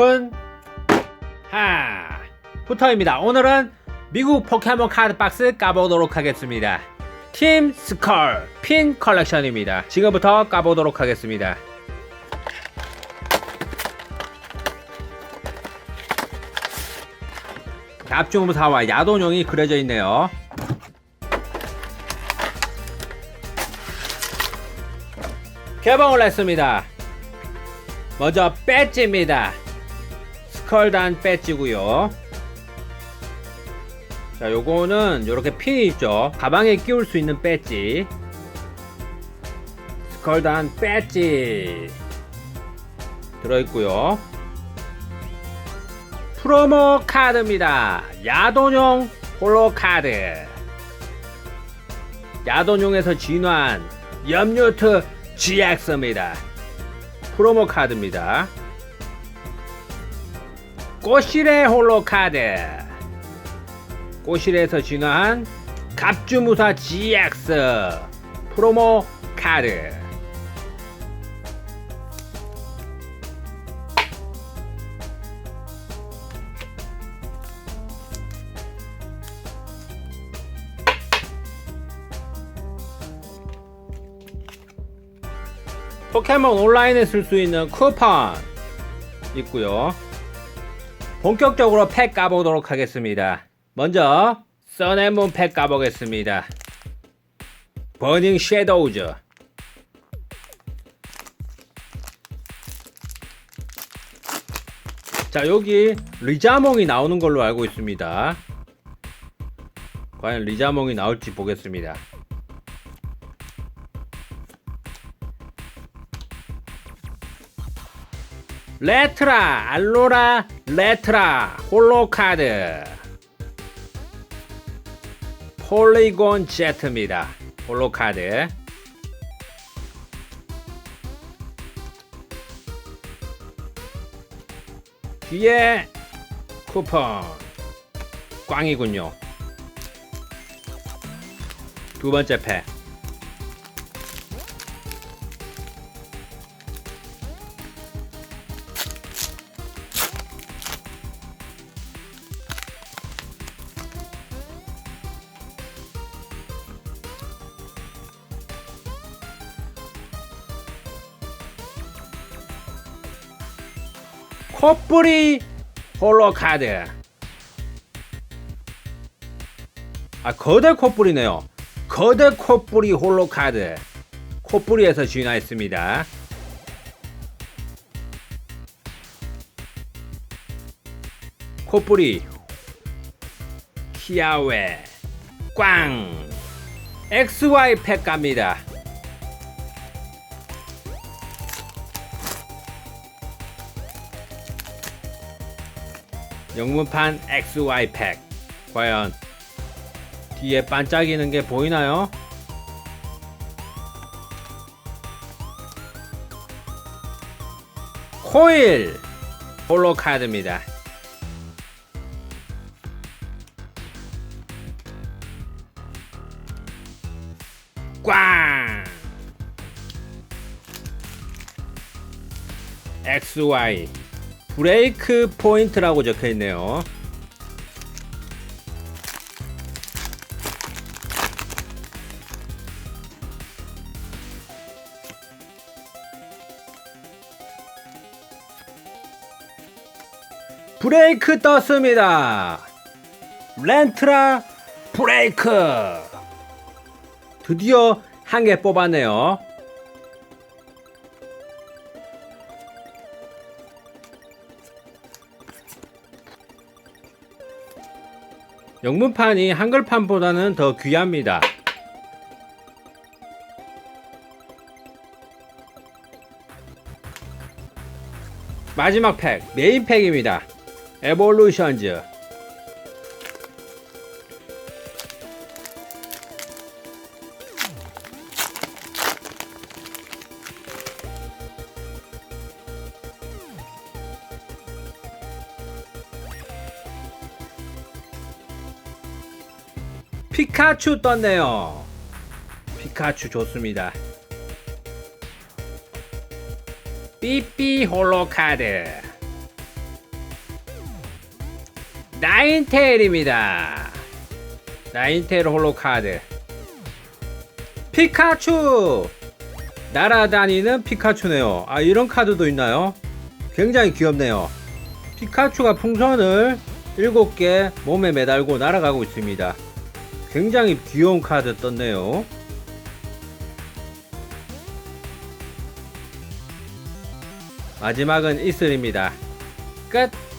오픈 하 부터입니다. 오늘은 미국 포켓몬 카드 박스 까보도록 하겠습니다. 팀 스컬 핀 컬렉션입니다. 지금부터 까보도록 하겠습니다. 앞중무사와 야돈용이 그려져 있네요. 개봉을 했습니다. 먼저 배지입니다. 스컬단 배지고요. 자, 요거는 요렇게 핀이 있죠. 가방에 끼울 수 있는 배지. 스컬단 배지 들어있고요. 프로모 카드입니다. 야돈용 홀로 카드. 야돈용에서 진화한 염료트 GX입니다. 프로모 카드입니다. 꼬시레 홀로 카드. 꼬시레에서 진화한 갑주무사 GX 프로모 카드. 포켓몬 온라인에 쓸 수 있는 쿠폰 있고요. 본격적으로 팩 까보도록 하겠습니다. 먼저 써낸문 팩 까보겠습니다. 버닝 섀도우즈 자 여기 리자몽이 나오는 걸로 알고 있습니다. 과연 리자몽이 나올지 보겠습니다. 레트라 알로라 레트라 홀로카드. 폴리곤 제트입니다. 홀로카드. 뒤에 쿠폰. 꽝이군요. 두 번째 팩 코뿌리 홀로 카드. 아 거대 코뿌리네요. 거대 코뿌리 홀로 카드. 코뿌리에서 진화했습니다. 코뿌리 히야웨 꽝 XY 팩 갑니다. 영문판 XY 팩 과연 뒤에 반짝이는 게 보이나요? 코일 홀로 카드입니다. 꽝 XY 브레이크 포인트라고 적혀 있네요. 브레이크 떴습니다. 렌트라 브레이크. 드디어 한 개 뽑았네요. 영문판이 한글판보다는 더 귀합니다. 마지막 팩, 메인 팩입니다. 에볼루션즈. 피카츄 떴네요. 피카츄 좋습니다. 삐삐 홀로 카드. 나인테일입니다. 나인테일 홀로 카드. 피카츄! 날아다니는 피카츄네요. 아, 이런 카드도 있나요? 굉장히 귀엽네요. 피카츄가 풍선을 7개 몸에 매달고 날아가고 있습니다. 굉장히 귀여운 카드 떴네요. 마지막은 이슬입니다. 끝!